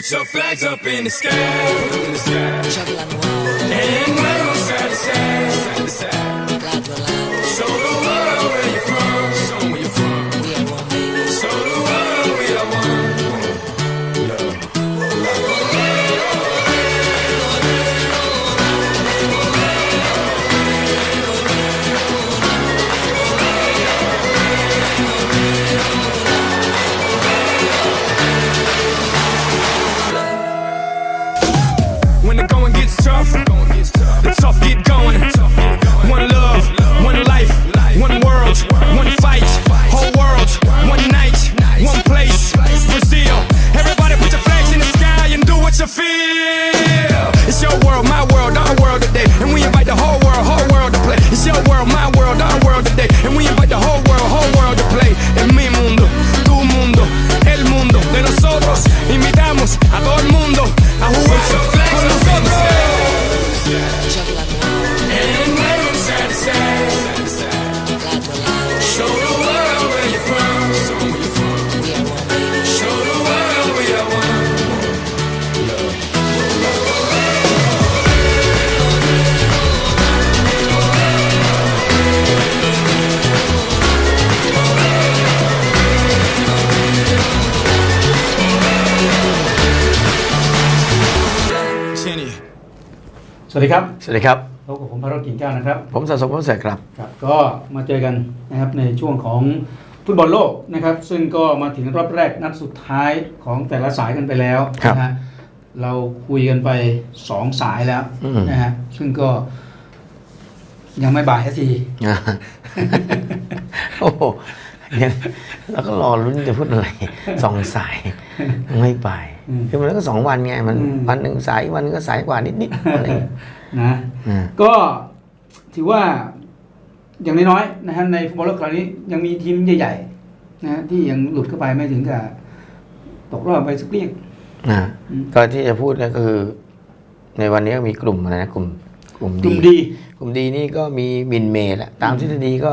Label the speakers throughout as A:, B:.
A: Put your flags up in the sky, in the sky. And wave
B: สวัสดีครับ
C: สวัสดีครับ
B: พบกับผมพระรถกิ่งแก้วนะครับ
C: ผมสะสมพงษ์เสกครับ
B: ครับ ก็มาเจอกันนะครับในช่วงของฟุตบอลโลกนะครับ ซึ่งก็มาถึงรอบแรกนัดสุดท้ายของแต่ละสายกันไปแล้ว
C: ครับ
B: นะฮะเราคุยกันไปสองสายแล้ว
C: อืม
B: นะฮะซึ่งก็ยังไม่บ่ายสักที
C: อ่าโอ้โหเนี่ย แล้วก็รอลุ้นจะพูดอะไรสองสายไม่ไป
B: อืม
C: คือมันก็สองวันไงมัน
B: อืม
C: วันหนึ่งสายวันหนึ่งก็สายกว่านิดๆอะไรอย่างเงี้ย
B: นะ
C: อ่า
B: ก็ถือว่าอย่างน้อยๆนะฮะในฟุตบอลโลกคราวนี้ยังมีทีมใหญ่ๆนะฮะที่ยังหลุดเข้าไปไม่ถึงกับตกรอบไปสักเรียง
C: อ่า
B: อืม
C: ก็ที่จะพูดก็คือ ในวันนี้ก็มีกลุ่มอะไรนะกลุ่มกลุ่ม
B: กลุ่ม
C: ดี
B: ดี
C: กลุ่มดีนี่ก็มีมินเมย์แหละตามทฤษฎีก็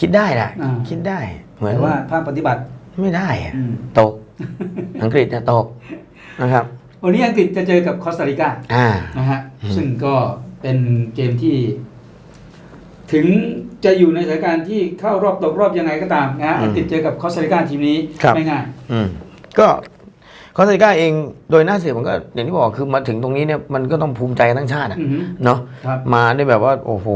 C: คิดได้แหละ
B: อ่า
C: คิดได้เหมือน
B: แต่ว่าภาคปฏิบัติ
C: ไม่ได้อะ
B: อืม
C: ตก อังกฤษเนี่ยตกนะครับ
B: วันนี้อังกฤษจะเจอกับคอสตาริกา
C: อ่า
B: นะฮะ
C: อืม
B: ซึ่งก็เป็นเกมที่ ถึงจะอยู่ในสถานการณ์ที่เข้ารอบตกรอบยังไงก็ตามนะฮะอังกฤษเจอกับคอสตาริกาทีมนี้ไม่ง่าย
C: อืมก็คอสตาริกาเองโดยหน้าเสือมันก็อย่างที่บอกคือมาถึงตรงนี้เนี่ยมันก็ต้องภูมิใจกันทั้งชาติอะ
B: อือหือ
C: เนาะ
B: ครับ
C: มาได้แบบว่า โอ้โห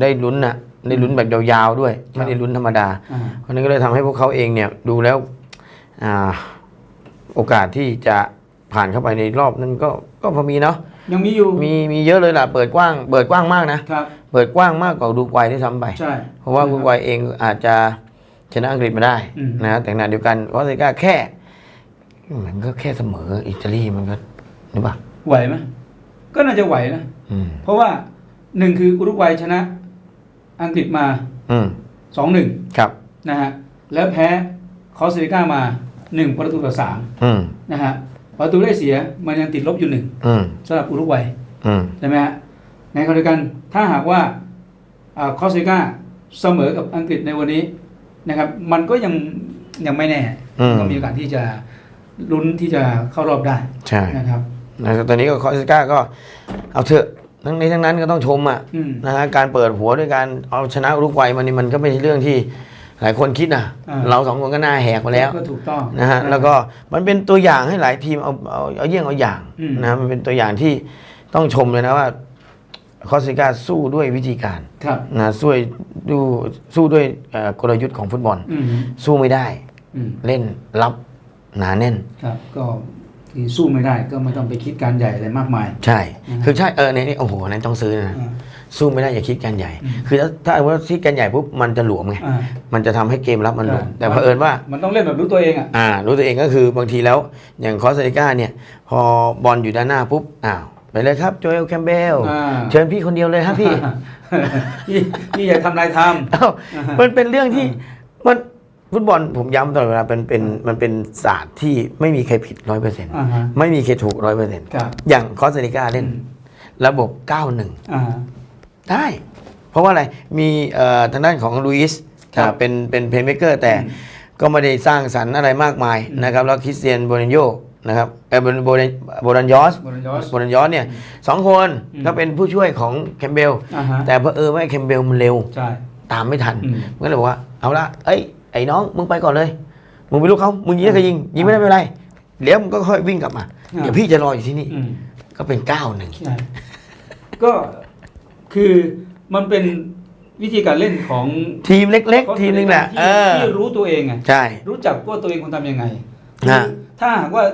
C: ได้ลุ้นน่ะ ได้ลุ้นแบบยาวๆด้วย ไม่ได้ลุ้นธรรมดา
B: อ่า
C: เพราะนั้นก็เลยทำให้พวกเขาเองเนี่ยดูแล้วอ่าโอกาสที่จะผ่านเข้าไปในรอบนั้นก็ก็พอมีเนาะ
B: ยังมีอยู่
C: มีมีเยอะเลยล่ะเปิดกว้าง เปิดกว้างมากนะครับเปิดกว้างมากกว่าดูไกวที่ทำไป
B: ใช่
C: เพราะว่าอุรุกวัยเองอาจจะชนะอังกฤษมาได้
B: อืม
C: นะแต่ขณะเดียวกันคอสตาริกาแค่มันก็แค่เสมออิตาลีมันก็หรือเปล่า
B: ไหวไหมก็น่าจะไหวนะ
C: อืม
B: เพราะว่าหนึ่งคืออุรุกวัยชนะ อังกฤษมา
C: อืม
B: สองหนึ่ง
C: ครับ
B: นะฮะแล้วแพ้คอสตาริกามาหนึ่งประตูต่อสาม
C: อืม
B: นะฮะประตูได้เสียมันยังติดลบอยู่หนึ่ง
C: อืม
B: สำหรับอุรุกวัย
C: อืม
B: ใช่ไหมฮะในขณะเดียวกันถ้าหากว่าอ่าคอสตาริกาเสมอกับอังกฤษในวันนี้นะครับ มันก็ยังยังไม่แน่
C: อืม
B: ก็มีโอกาสที่จะลุ้นที่จะเข้ารอบได้
C: ใช่
B: นะครับ
C: นะครับตอนนี้ก็คอสตาริกาก็เอาเถอะ ทั้งนี้ทั้งนั้นก็ต้องชมอะ
B: อืม
C: นะฮะการเปิดหัวด้วยการเอาชนะอุรุกวัยมันนี่มันก็ไม่ใช่เรื่องที่หลายคนคิดนะ
B: อ่า
C: เราสองคนก็หน้าแหกมาแล้ว
B: ก็ถูกต้อง
C: นะฮะแล้วก็มันเป็นตัวอย่างให้หลายทีมเอาเอาเอาเยี่ยงเอาอย่าง
B: อืม
C: นะฮะมันเป็นตัวอย่างที่ต้องชมเลยนะว่าคอสตาริกาสู้ด้วยวิธีการ
B: ครับ
C: นะสู้ดูสู้ด้วยเอ่อกลยุทธ์ของฟุตบอล
B: อืม
C: สู้ไม่ได้
B: อืม
C: เล่นรับหนาแน่น
B: ครับก็ที่สู้ไม่ได้ก็ไม่ต้องไปคิดการใหญ่อะไรมากมาย
C: ใช่
B: อืม
C: คือใช่เออเนี่ยนี่โอ้โหอันนั้นต้องซื้อนะ
B: อ่า
C: สู้ไม่ได้อย่าคิดการใหญ่
B: อืม
C: คือถ้าถ้าว่าคิดการใหญ่ปุ๊บมันจะหลวมไง
B: อ่า
C: มันจะทำให้เกมรับมันหลวม
B: ใช่
C: แต่เผอิญว่า
B: มันต้องเล่นแบบรู้ตัวเองอะ
C: อ่ารู้ตัวเองก็คือบางทีแล้วอย่างคอสตาริกาเนี่ย พอบอลอยู่ด้านหน้าปุ๊บอ้าวไปเลยครับโจเอลแคมเบล
B: อ่า
C: เชิญพี่คนเดียวเลยครับพี่
B: พี่พี่อย่าทำลายท
C: เอ้ามันเป็นเรื่องที่มัน ฟุตบอลผมย้ำตลอดเวลาเป็นเป็นมันเป็นศาสตร์ที่ไม่มีใครผิดร้อยเปอร์เซ็นต์ำ
B: อ่าฮะ
C: ไม่มีใครถูกร้อยเปอร์เซ็นต์
B: ครับ
C: อย่างคอสตาริกาเล่น
B: อืม
C: ระบบ 91
B: อ่า
C: ได้ เพราะว่าอะไรมีเอ่อทางด้านของลุยส์
B: ครับ
C: อ่าเป็นเป็นเพลย์เม k เกอร์แต่ก็ไม่ได้สร้างสรรค์อะไรมากมายนะครับ แล้วคริสเตียนโบนิโยนะครับเออโบโบโบรันยอส
B: โบรันยอส
C: โบรันยอสเนี่ยสองคน
B: อืม
C: ก็เป็นผู้ช่วยของแคมเบล
B: อ่าฮะ
C: แต่เพอเออว่าแคมเบลมันเร็ว
B: ใช่
C: ตามไม่ทัน
B: อืม
C: มันก็เลยบอกว่าเอาละเอ้ย ไอ้น้องมึงไปก่อนเลย มึงไปลูกเขามึงยิงได้ก็ยิงยิงไม่ได้ไม่เป็นไรเดี๋ยวมึงก็ค่อยวิ่งกลับมา
B: อ่า
C: เดี๋ยวพี่จะรออยู่ที่นี่
B: อืม
C: ก็เป็นเก้าหนึ่ง
B: ใช่ก็คือมันเป็นวิธีการเล่นของ
C: ทีมเล็ก ๆ ทีมหนึงแหละ
B: ที่
C: เออ
B: ที่รู้ตัวเองไง
C: ใช่
B: รู้จักว่าตัวเองควรทำยังไง
C: ฮะ
B: ถ้าหากว่า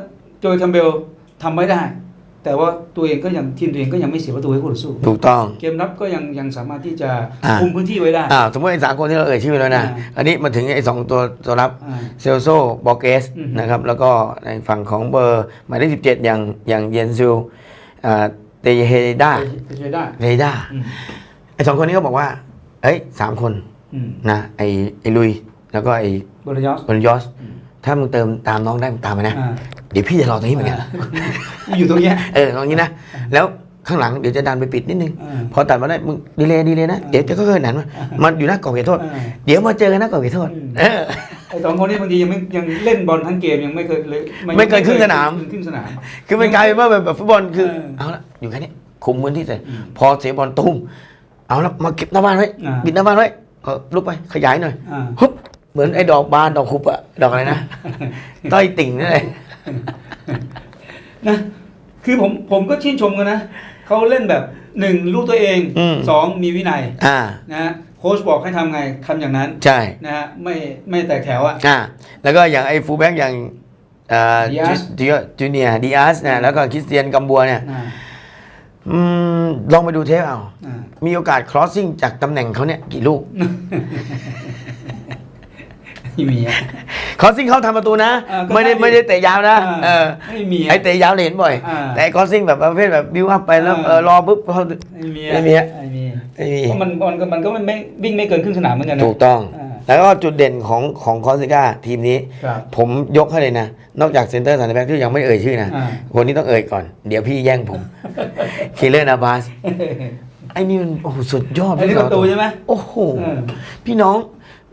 B: โจยคัมเบลทำไม่ได้ แต่ว่าตัวเองก็ยังทีมตัวเองก็ยังไม่เสียประตูให้คู่ต่อสู้
C: ถูกต้อง
B: เกมรับก็ยังยังสามารถที่จะ
C: อ่า
B: คุมพื้นที่ไว้ได้
C: อ่าสมมติไอ้สามคนที่เราเอ่ยชื่อไปแล้วนะ
B: อ่า
C: อันนี้มาถึงไอ้สองตัวตัวรับ
B: อ่า
C: เซลโซบอร์เกส
B: อืม
C: นะครับ แล้วก็ในฝั่งของเบอร์หมายเลขสิบเจ็ดอย่างอย่างเยนซูอ่าเตเฮดา
B: ไปใช้ได้
C: เฮดา
B: อืม
C: ไอ้สองคนนี้ก็บอกว่าเอ้ยสามคน
B: อืม
C: นะไอ้ไอ้ลุย แล้วก็ไอ้
B: บริยอส
C: บอลยอส ถ้ามึงเติมตามน้องได้มึงตามมานะ
B: อ่า
C: เดี๋ยวพี่จะรอตรงนี้เหมือนกัน
B: อยู่ตรงเนี้ย
C: เออตรงนี้นะแล้วข้างหลังเดี๋ยวจะดันไปปิดนิดนึง
B: อ่า
C: พอตัดมาได้มึงดีเลยดีเลยนะเดี๋ยวจะค่อยๆหันมามันอยู่หน้ากรอบเขตโทษ
B: อ่า
C: เดี๋ยวมาเจอกันหน้ากรอบเขตโทษ
B: อืม
C: เออ
B: ไอ้สองคนนี้บางทียังไม่ยังเล่นบอลทั้งเกมยังไม่เคยเลย
C: ไม่เคยครึ่งสนาม
B: ครึ่งสนาม
C: คือมันกลายเป็นว่าแบบแบบฟุตบอลคือ
B: เออ
C: เอาละอยู่แค่นี้คุมพื้นที่เสร็จ
B: อืม
C: พอเสียบอลตุ้มเอาละมาเก็บหน้าบ้านไว้
B: อ่า
C: ปิดหน้าบ้านไว้เออลุกไปขยายหน่อย
B: อ่า
C: ฮึบ เหมือนไอ้ดอกบานดอกคุบอะดอกอะไรนะ ต้อยติ่งนั่นเลย
B: นะคือผมผมก็ชื่นชมกันนะเขาเล่นแบบหนึ่งรู้ตัวเอง
C: อืม
B: สองมีวินัย
C: อ่า
B: นะฮะโค้ชบอกให้ทำไงทำอย่างนั้น
C: ใช่
B: นะฮะไม่ไม่แตกแถวอะ
C: อ่า แล้วก็อย่างไอ้ฟูลแบ็กอย่างเอ่อ
B: Diaz
C: จูเนียดีอาสเนี่ยแล้วก็คริสเตียนกัมบัวเนี่ย
B: อ่า
C: อืมลองไปดูเทปเอา
B: อ่า
C: มีโอกาส crossing จากตำแหน่งเขาเนี่ย กี่ลูก
B: ไม่มีอะ
C: crossing เขาทำประตูนะ
B: อ่าก็
C: ไม่ได้
B: ได้ดิ
C: ไม่ได้เตะยาวนะ
B: อ่า
C: เออ
B: ไม่มีอะ
C: ไอ้เตะยาวเราเห็นบ่อย
B: อ่า
C: แต่ crossing แบบประเภทแบบบิวอัพไปแล้ว
B: อ่า
C: เออรอปุ๊บเขา
B: ไม่มี
C: ไม่มีอะ
B: ไม่มี
C: ไม่มี
B: เพราะมันมันก็มันก็ไม่วิ่งไม่เกินครึ่งสนามเหมือนกันนะ
C: ถูกต้อง
B: อ่า
C: แล้วก็จุดเด่นของของคอสซิก้าทีมนี้
B: ครับ
C: ผมยกให้เลยนะ นอกจากเซนเตอร์สันแบ็กที่ยังไม่เอ่ยชื่อนะ
B: อ่า
C: คนนี้ต้องเอ่ยก่อน เดี๋ยวพี่แย่งผมคิลเลอร์นาบาส ไอ้นี่มันโอ้โหสุดยอด
B: อันนี้ประตูใช่ไหม
C: โอ้โห
B: เออ
C: พี่น้อง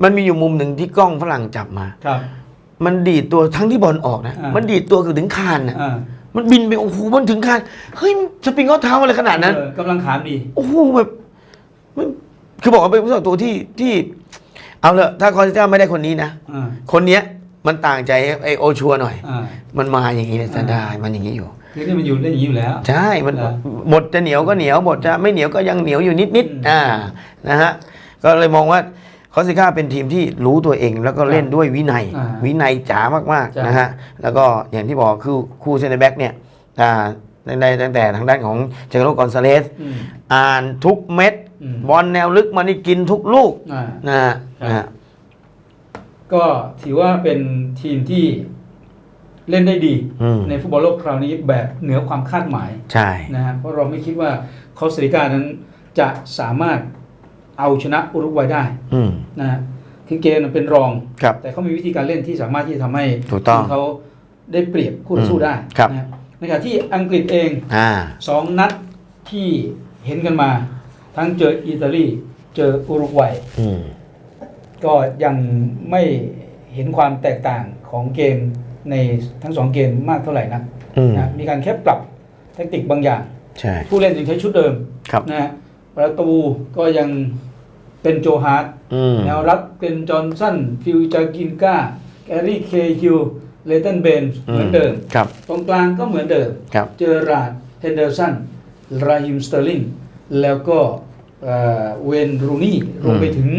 C: มันมีอยู่มุมหนึ่งที่กล้องฝรั่งจับมา
B: ครับ
C: มันดีดตัวทั้งที่บอลออกนะ
B: อ่ามั
C: มันดีดตัวคือถึงคานนะ
B: อ่า
C: มันบินไปโอ้โหมันถึงคานเฮ้ยสปริงเขาเท้าอะไรขนาดนั้น
B: เออกำลังขามดี
C: โอ้โหแบบมันคือบอกว่าเป็นผู้สาวตัวที่ที่ เอาเลยถ้าคอนซิก้าไม่ได้คนนี้นะ
B: อ่า
C: คนเนี้ยมันต่างใจไอโอชัวหน่อย
B: อ่า
C: มันมาอย่างนี้เลยซะได้มันอย่างนี้อยู่
B: คือนี่มันอยู่เล่นอย่างนี้อยู่แล้ว
C: ใช่ มัน
B: เหรอ
C: บทจะเหนียวก็เหนียวบทจะไม่เหนียวก็ยังเหนียวอยู่นิดนิดๆ
B: อืม
C: อ่านะฮะก็เลยมองว่า คอสซิก้าเป็นทีมที่รู้ตัวเองแล้วก็เล่นด้วยวินัย
B: อ่า
C: วินัยจ๋ามาก
B: จ้ะ
C: ๆนะฮะแล้วก็อย่างที่บอกคือคู่เซนเตอร์แบ็กเนี่ยอ่าในในตั้งแต่ทางด้านของเจโรกอนซาเลส
B: อืม
C: อ่านทุกเม็ด
B: อืม
C: บอลแนวลึกมันนี่กินทุกลูก
B: อ่า
C: นะฮะ
B: ครับ
C: นะฮะ
B: ก็ถือว่าเป็นทีมที่เล่นได้ดี
C: อืม
B: ในฟุตบอลโลกคราวนี้แบบเหนือความคาดหมาย
C: ใช่
B: นะฮะเพราะเราไม่คิดว่าคอสตาริกานั้นจะสามารถ เอาชนะอุรุกวัยได้
C: อืม
B: นะฮะคือเกมมันเป็นรอง
C: ครับ
B: แต่เขามีวิธีการเล่นที่สามารถที่จะทำให้
C: ถูกต้อง
B: ทีมเขาได้เปรียบคู่ต่อสู้ได้
C: ครับ
B: นะฮะในขณะที่อังกฤษเอง
C: อ่า
B: สองนัดที่เห็นกันมา ทั้งเจออิตาลี เจออุรุกวัย
C: อืม
B: ก็ยังไม่เห็นความแตกต่างของเกมในทั้งสองเกมมากเท่าไหร่นัก
C: อืม
B: นะมีการแค่ปรับแทคติกบางอย่าง
C: ใช่
B: ผู้เล่นยังใช้ชุดเดิม
C: ครับ
B: นะฮะประตูก็ยัง เป็นโจฮาร์ด
C: อืม
B: แนวรับเป็นจอห์นสันฟิลจากินกาแกรี่เคฮิวเลตันเบนเหมือนเดิม
C: ครับ
B: ตรงกลางก็เหมือนเดิม
C: ครับ
B: เจอราร์ดเฮนเดอร์สันราฮิมสเตอร์ลิงแล้วก็เอ่อเวนรูนี่รวมไปถึง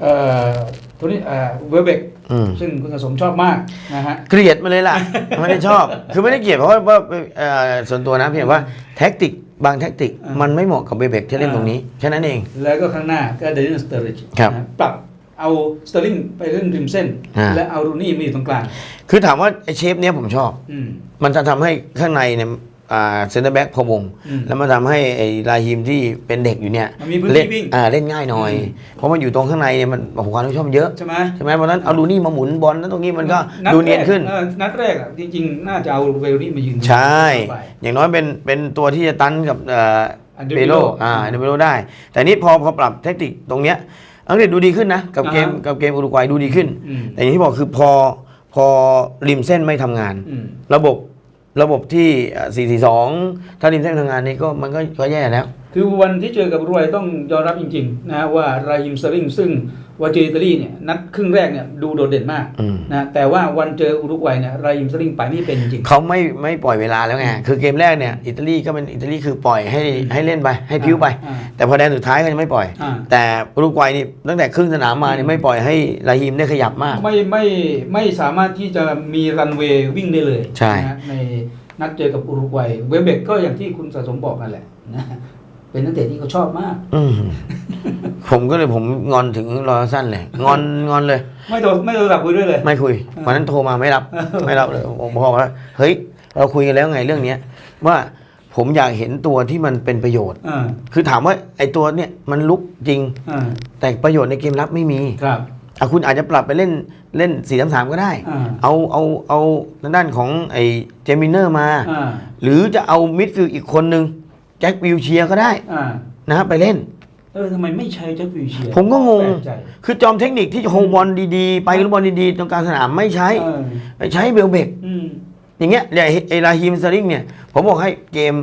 B: เอ่อตัวนี้เอ่อเวลเบก
C: อืม
B: ซึ่งคุณสะสมชอบมากนะฮะ
C: เกลียดมาเลยล่ะ ไม่ได้ชอบ คือไม่ได้เกลียดเพราะว่าว่าเอ่อส่วนตัวนะเพียงว่าแท็กติก บางแท็กติก
B: อ่ามั
C: มันไม่เหมาะกับเบเบกที่เล่นตรงนี้แค่นั้นเอง
B: แล้วก็ข้างหน้าก็เดนิสสเตอร์ริช
C: ครับ
B: ปรับเอาสเตอร์ลิงไปเล่นริมเส้น
C: อ่า
B: และเอารูนี่มาอยู่ตรงกลาง
C: คือถามว่าไอเชฟเนี้ยผมชอบ
B: อืม
C: มันจะทำให้ข้างในเนี่ยอ่า เซนเตอร์แบ็กพะวง
B: อืม
C: แล้วมันทำให้ไอ้ลาฮิมที่เป็นเด็กอยู่เนี่ย
B: มันมีพื้นที่
C: เล่น
B: วิ่ง
C: อ่าเล่นง่ายหน่อย
B: อืม
C: เพราะมันอยู่ตรงข้างในเนี่ยมันโอ้โหความรับผิดชอบมันเยอะ
B: ใช่ไหม
C: ใช่ไหมเพราะฉะนั้นเอาลูนี่มาหมุนบอลแล้วตรงนี้มันก็
B: ด
C: ดูเนียนขึ้น
B: แรกเออนัดแรกอะจริงๆ น่าจะเอาเวลนี่มายืน
C: ใช่
B: ไป
C: อย่างน้อยเป็นเป็นตัวที่จะตันกับเอ่อ
B: อันเด
C: เป
B: มิ
C: โล
B: โล
C: อ่าอันเดเปโลได้ แต่นี้พอพอปรับเทคนิคตรงเนี้ยอังกฤษดูดีขึ้นนะ กับเกม
B: อ่าฮะ
C: กับเกมอุรุกวัยดูดีขึ้น
B: อืม
C: แต่อย่างที่บอกคือพอพอริมเส้นไม่ทำงาน
B: อืม
C: ระบบ ระบบที่ 442 ถ้าริมเส้นทางานนี้ก็มันก็ก็แย่แล้ว
B: คือวันที่เจอกับอุรุกวัยต้องยอมรับจริงๆนะว่าราฮิมสลิงซึ่งวาเจออิตาลีเนี่ยนัดครึ่งแรกเนี่ยดูโดดเด่นมาก
C: อืม
B: นะแต่ว่าวันเจออุรุกวัยเนี่ยราฮิมสลิงไปไม่เป็นจริง
C: เขาไม่ไม่ปล่อยเวลาแล้วไงคือเกมแรกเนี่ยอิตาลีก็เป็นอิตาลีคือปล่อยให้ให้เล่นไปให้พิ้วไป
B: อ่า
C: แต่พอแดนสุดท้ายก็ยังไม่ปล่อย
B: อ่า
C: แต่อุรุกวัยนี่ตั้งแต่ครึ่งสนามมาเนี่ยไม่ปล่อยให้ราฮิมได้ขยับมาก
B: ไม่ไม่ไม่สามารถที่จะมีรันเวย์วิ่งได้เลย
C: ใช่
B: นะในนัดเจอกับอุรุกวัยเวเบกก็อย่างที่คุณสะสมบอกนั่นแหละนะ เป็นนักเตะที่เขาชอบมาก
C: อืมผมก็เลยผมงอนถึงรอสั้นเลยงอนงอนเลย
B: ไม่โทรไม่โทรศัพท์คุยด้วยเลย
C: ไม่คุยวันนั้นโทรมาไม่รับ ไม่รับเลยผมบอกว่าเฮ้ย เราคุยกันแล้วไงเรื่องเนี้ยว่าผมอยากเห็นตัวที่มันเป็นประโยชน์
B: อ่า
C: คือถามว่าไอ้ตัวเนี่ยมันลุกจริง
B: อ่า
C: แต่ประโยชน์ในเกมรับไม่มี
B: ครับ
C: อะคุณอาจจะปรับไปเล่นเล่นสี่สามสามก็ได้
B: อ่า
C: เอาเอาเอาทางด้านของไอ้เจมินเนอร์มา
B: อ่า
C: หรือจะเอามิดฟิลด์อีกคนนึง แจ็ควิลเชียร์ก็ได้
B: อ่า
C: นะฮะไปเล่น
B: เออทำไมไม่ใช้แจ็ควิลเชียร์
C: ผมก็งง
B: แปลใจ
C: คือจอมเทคนิคที่โฮบอลดีๆ ไปลูกบอลดีๆ ตรงกลางสนามไม่ใช้
B: เออ
C: ไปใช้เบลเบก
B: อืม
C: อย่างเงี้ยเนี่ยไอราฮิมสลิงเนี่ย ผมบอกให้เกม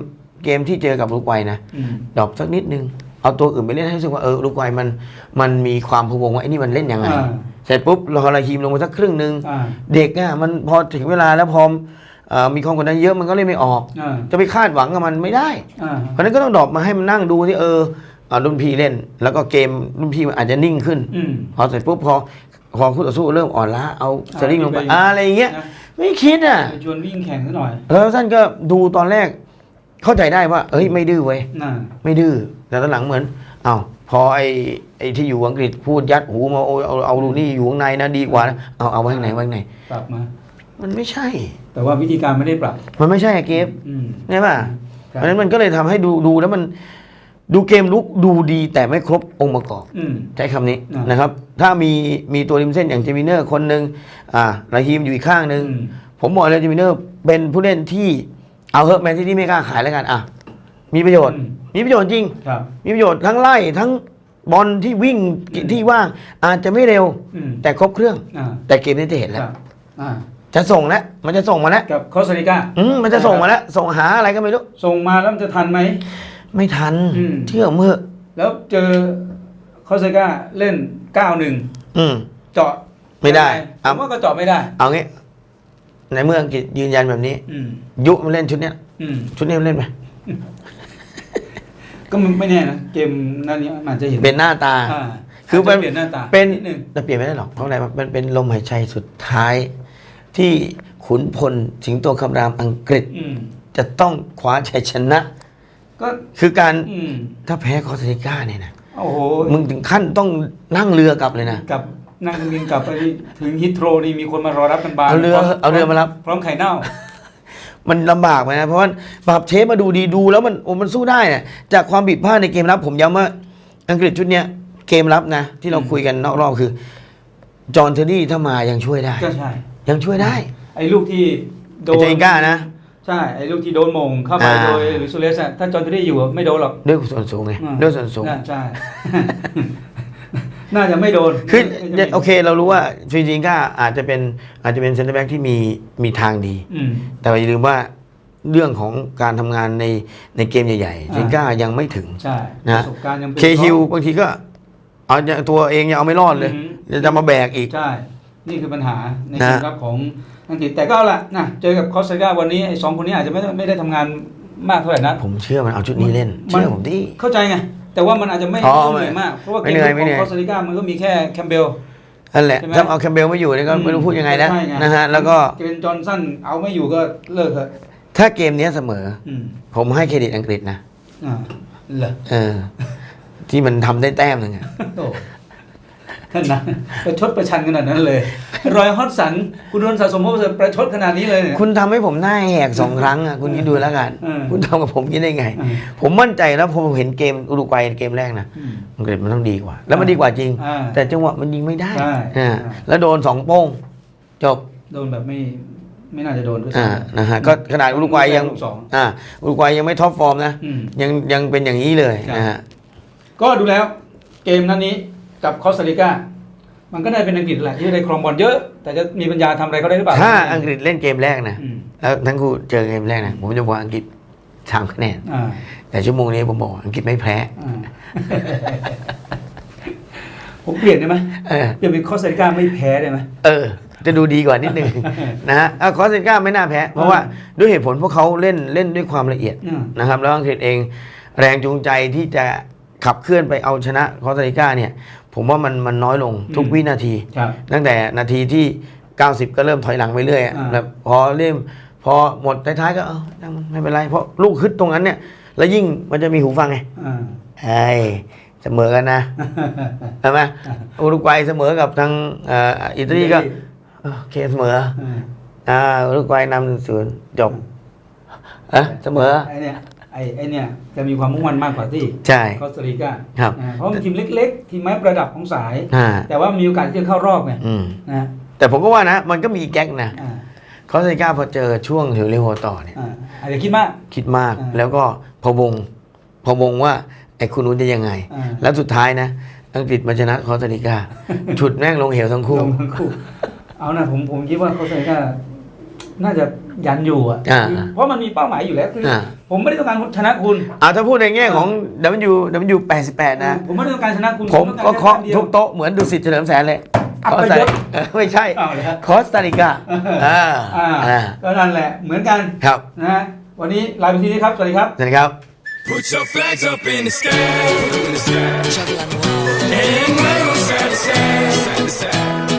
C: เกมที่เจอกับลูกไวนะ
B: อืม
C: ดรอปสักนิดนึง เอาตัวอื่นไปเล่นให้รู้สึกว่าเออลูกไวมันมันมีความพะวงว่าไอ้นี่มันเล่นยังไง
B: อ่า
C: เสร็จปุ๊บรอราฮิมลงมาสักครึ่งหนึ่ง
B: อ่า
C: เด็กอะมันพอถึงเวลาแล้วพอเอ่อ มีความกดดันเยอะมันก็เล่นไม่ออก
B: อ่า
C: จะไปคาดหวังกับมันไม่ได้
B: อ่า
C: เพราะฉะนั้นก็ต้องดรอปมาให้มันนั่งดูที่เอออ่ารุ่นพี่เล่น แล้วก็เกมรุ่นพี่มันอาจจะนิ่งขึ้น
B: อืม
C: พอเสร็จปุ๊บพอพอคู่ต่อสู้เริ่มอ่อนล้าเอาสลิงลงไป
B: อ่า
C: อะไรอย่างเงี้ย
B: นะ
C: ไม่คิดอะ
B: ไปชวนวิ่งแข่งซะหน่อย
C: แล้วท่านก็ดูตอนแรกเข้าใจได้ว่า เอ้ยไม่ดื้อเว้ย
B: น่ะ
C: ไม่ดื้อแต่ตอนหลังเหมือนอ้าวพอไอ้ไอ้ที่อยู่อังกฤษพูดยัดหูมาโอ้ยเอาเอาลูนี่อยู่ข้างในนะดีกว่านะเอาเอาไว้ข้างในไว้ข้างใน
B: ปรับมา
C: มันไม่ใช่
B: แต่ว่าวิธีการไม่ได้ปรับ
C: มันไม่ใช่อะเกม
B: อืม
C: ใช่ป่ะ
B: ค
C: เพ
B: รับ
C: ราะฉะนั้นมันก็เลยทำให้ดูดูแล้วมันดูเกมลุกดูดีแต่ไม่ครบองค์ประกอบ
B: อืม
C: ใช้คำนี้
B: อ่าน
C: นะครับ ถ้ามีมีตัวริมเส้นอย่างเจมิเนอร์คนหนึ่งอ่าราฮีมอยู่อีกข้างหนึ่ง
B: อืม
C: ผมบอกเลยเจมิเนอร์เป็นผู้เล่นที่เอาเฮอะแมนที่นี่ไม่กล้าขายแล้วกันอะมีประโยชน์
B: อืม
C: มีประโยชน์จริง
B: ครับ
C: มีประโยชน์ทั้งไล่ทั้งบอลที่วิ่ง
B: อืม
C: ที่ว่างอาจจะไม่เร็ว
B: อืม
C: แต่ครบเครื่อง
B: อ่า
C: แต่เกมนี้จะเห็น
B: ค
C: แล้ว
B: รับอ่า
C: จะส่งแล้วมันจะส่งมาแล้ว
B: กับคอสตาริกา
C: อืมมันจะส่งมาแล้วส่งหาอะไรก็ไม่รู้
B: ส่งมาแล้วมันจะทันไหม
C: ไม่ทัน
B: อืม
C: เชื่อเมื่อะ
B: แล้วเจอคอสตาริกาเล่น 9-1
C: อืม
B: เจาะ
C: ไม่ได้
B: ผ
C: เอา
B: มว่าก็เจาะไม่ได้
C: เอางี้ในเมื่ออังกฤษยืนยันแบบนี้
B: อืม
C: ยุมันเล่นชุดเนี้ย
B: อืม
C: ชุดนี้มันเล่นไหม
B: ก็ไม่แน่นะเกมนั้นนี้อาจจะเห็น
C: เป็นหน้าตา
B: อ่า
C: คือ
B: อาจจะเปลี่ยนหน้าตา
C: เป็น
B: นิดนึง
C: แต่เปลี่ยนไม่ได้หรอกเพราะอะไรวะมันเป็นลมหายใจสุดท้าย ที่ขุนพลสิงโตคำรามอังกฤษ
B: อืม
C: จะต้องคว้าชัยชนะ
B: ก็
C: คือการ
B: อืม
C: ถ้าแพ้คอสตาริกาเนี่ยนะ
B: โอ้โห
C: มึงถึงขั้นต้องนั่งเรือกลับเลยนะ
B: กับนั่งเครื่องบินกลับไปถึงฮิตโทรนี่มีคนมารอรับกันบาน
C: เอาเรือ
B: พม
C: เอาเรือมารับ
B: พร้อมไข่เน่า
C: มันลำบากไหมนะเพราะว่าปรับเทปมาดูดีดูแล้วมันโอ้มันสู้ได้เนี่ยจากความผิดพลาดในเกมรับ ผมย้ำว่าอังกฤษชุดเนี้ยเกมรับนะ ที่เรา
B: อืม
C: คุยกันนอกรอบคือ จอห์นเทอร์รี่ถ้ามายังช่วยได้
B: ก็ใช่
C: ยังช่วยได้
B: ไอ้ลูกที่โด
C: ไอ้
B: น
C: เจงก้านะ
B: ใช่ไอ้ลูกที่โดนมงเข้าไป
C: อ่า
B: โดยหรือซูเลสอะถ้าจอห์นเทอรี่อยู่อะไม่โดนหรอก
C: ด้วยส่วนสูงไง
B: อืม
C: ด้วยส่วนสูง
B: น่าใช่น่าจะไม่โดน
C: คือ
B: ไม่จะมี
C: โอเคเรารู้ว่าจริงๆก็อาจจะเป็นอาจจะเป็นเซนเตอร์แบ็กที่มีมีทางดี
B: อืม
C: แต่อย่าลืมว่าเรื่องของการทำงานในในเกมใหญ่ๆ
B: อ่า
C: เจงก้ายังไม่ถึง
B: ใช่
C: นะ
B: ประสบการณ์ยังป็น
C: เคฮิวบางทีก็เอาอย่างตัวเองยังเอาไม่รอดเลย
B: อืม
C: ยังจะมาแบกอีก
B: ใช่ นี่คือปัญหาใน
C: นะ
B: เกมรับของอังกฤษแต่ก็เอาละนะเจอกับคอสตาริกาวันนี้ไอ้สองคนนี้อาจจะไม่ได้ไม่ได้ทำงานมากเท่าไหร่นัก
C: ผมเชื่อมันเอาชุดนี้เล่น
B: มัน
C: เชื่อผมดิ
B: เข้าใจไงแต่ว่ามันอาจจะไม่
C: อ๋อ
B: ไม่เหนื่อยมากเพราะว่า
C: ไม่
B: เกม
C: เหนื่อย
B: ข
C: ไม่
B: อง
C: เหนื่อย
B: คอสตาริกามันก็มีแค่แคมเบล
C: นั่นแหละ
B: ใช่ไหม
C: ถ้าเอาแคมเบลไม่อยู่นี่ก็ไม่รู้พูดยังไงแล้ว
B: ใช่ไง
C: นะฮะแล้วก็
B: เกรนจอห์นสันเอาไม่อยู่ก็เลิกเถอะ
C: ถ้าเกมเนี้ยเสมอ
B: อืม
C: ผมให้เครดิตอังกฤษนะ
B: อ่าเหรอ
C: เออที่มันทำได้แต้มหนึ่งอะ
B: โอ้ท่านนะประชดประชันขนาดนั้นเลย รอยฮอตสัน คุณโดนสะสมพบประชดขนาดนี้เลยเนี่ย
C: คุณทำให้ผมหน้าแหกสองครั้งอะคุณคิดดูแล้วกัน
B: เออ
C: คุณทำกับผมคิดได้ไง
B: อืม
C: ผมมั่นใจแล้วพอผมเห็นเกมอุรุกวัยเกมแรกนะ
B: อืม
C: อังกฤษมันต้องดีกว่า แล้วมันดีกว่าจริง
B: อ่า
C: แต่จังหวะมันยิงไม่ได้
B: ใช่
C: อ่า
B: ใช่
C: แล้วโดนสองโป้งจบ
B: โดนแบบไม่ไม่น่าจะโดนด้วย
C: อ่า
B: ซ้ำ
C: นะฮะก็ขนาดอุรุกวัยยัง
B: ลูกสอง
C: อ่าอุรุกวัยยังไม่ท็อปฟอร์มนะ
B: อืม
C: ยังยังเป็นอย่างนี้เลย
B: ครับ
C: นะฮะ
B: ก็ดูแล้ว เกมนั้นนี้ กับคอสตาริกามันก็ได้เป็นอังกฤษแหละที่ได้ครองบอลเยอะ แต่จะมีปัญญาทำอะไรเขาได้หรือเปล่า
C: ถ้าอังกฤษเล่นเกมแรกนะ
B: อืม
C: แล้วทั้งคู่เจอเกมแรกนะผมจะบอกว่าอังกฤษสามคะแนน
B: อ่า
C: แต่ชั่วโมงนี้ผมบอกอังกฤษไม่แพ้
B: อ่าผมเปลี่ยนได้ไหม
C: เออ
B: เปลี่ยนเป็นคอสตาริกาไม่แพ้ได้ไหม
C: เออ จะดูดีกว่านิดนึงนะฮะอะคอสเซนกาไม่น่าแพ้ เพราะว่าด้วยเหตุผลพวกเขาเล่นเล่นด้วยความละเอียด
B: อืม
C: นะครับ แล้วอังกฤษเองแรงจูงใจที่จะขับเคลื่อนไปเอาชนะคอสตาริกาเนี่ย ผมว่ามันมันน้อยลงทุกวินาที
B: ครับ
C: ตั้งแต่นาทีที่ 90 ก็เริ่มถอยหลังไปเรื่อยอะ
B: อ่า
C: แบบพอเริ่มพอหมดท้ายๆก็เออยังไม่เป็นไร เพราะลูกฮึดตรงนั้นเนี่ย แล้วยิ่งมันจะมีหูฟังไง
B: อ่า
C: ไอ้เสมอกันนะใช่ไหมอุรุกวัยเสมอกับทางเอ่ออิตาลีก็เออโอเคเสมอ
B: อ่า
C: อ่าอุรุกวัยนำหนึ่งศูนย์จบเอะเสมอ
B: ไอเนี่ย ไอไอเนี่ยจะมีความมุ่งมั่นมากกว่าที่
C: ใช่
B: คอสตาริกา
C: ครับ
B: นะเพราะมันทีมเล็ก ๆ ทีมไม้ประดับของสาย
C: อ่า
B: แต่ว่ามีโอกาสที่จะเข้ารอบไง
C: อืม
B: นะ
C: แต่ผมก็ว่านะ มันก็มีแก๊กนะ
B: อ่า
C: คอสตาริกาพอเจอช่วงเฮลิโฮต่อเนี่ย
B: อ่าอาจจะคิดมาก
C: คิดมาก
B: อ่า
C: แล้วก็พะวงพะวงว่าไอ้คุณนู้นจะยังไง
B: อ่า
C: แล้วสุดท้ายนะ อังกฤษมาชนะคอสตาริกาฉุดแม่งลงเหวทั้งคู่
B: ลงทั้งคู่เอานะผมผมคิดว่าคอสตาริกาน่าจะยันอยู่อะ
C: อ่า
B: เพราะมันมีเป้าหมายอยู่แล้วคืออา ผมไม่ได้ต้องการชนะคุณ
C: เอาถ้าพูดในแง่ของ W W 88 นะ
B: ผมไม่ได้ต้องการชนะคุณ
C: ผม
B: ต้อง
C: ก็
B: ร
C: เคาะ
B: แค่แต้มดียว
C: ทุกโต๊ะเหมือนดุสิตเฉลิมแสนเลย
B: อั
C: ค
B: ป
C: อส
B: ไป
C: ตา
B: เย
C: ริ
B: อะ
C: เออไม่ใช่
B: เอาเลยฮะ
C: คอสตาริกาอ่า
B: อ่า
C: อ่า
B: ก็นั่นแหละเหมือนกัน
C: ครับ
B: นะฮะวันนี้ลาไปทีนี้ครับ สวัสดีครับ
C: สวัสดีครับ
A: Put your flags up in the sky. Put 'em in the sky.
D: Chocolate noir.
A: And wave 'em side to side, side to side.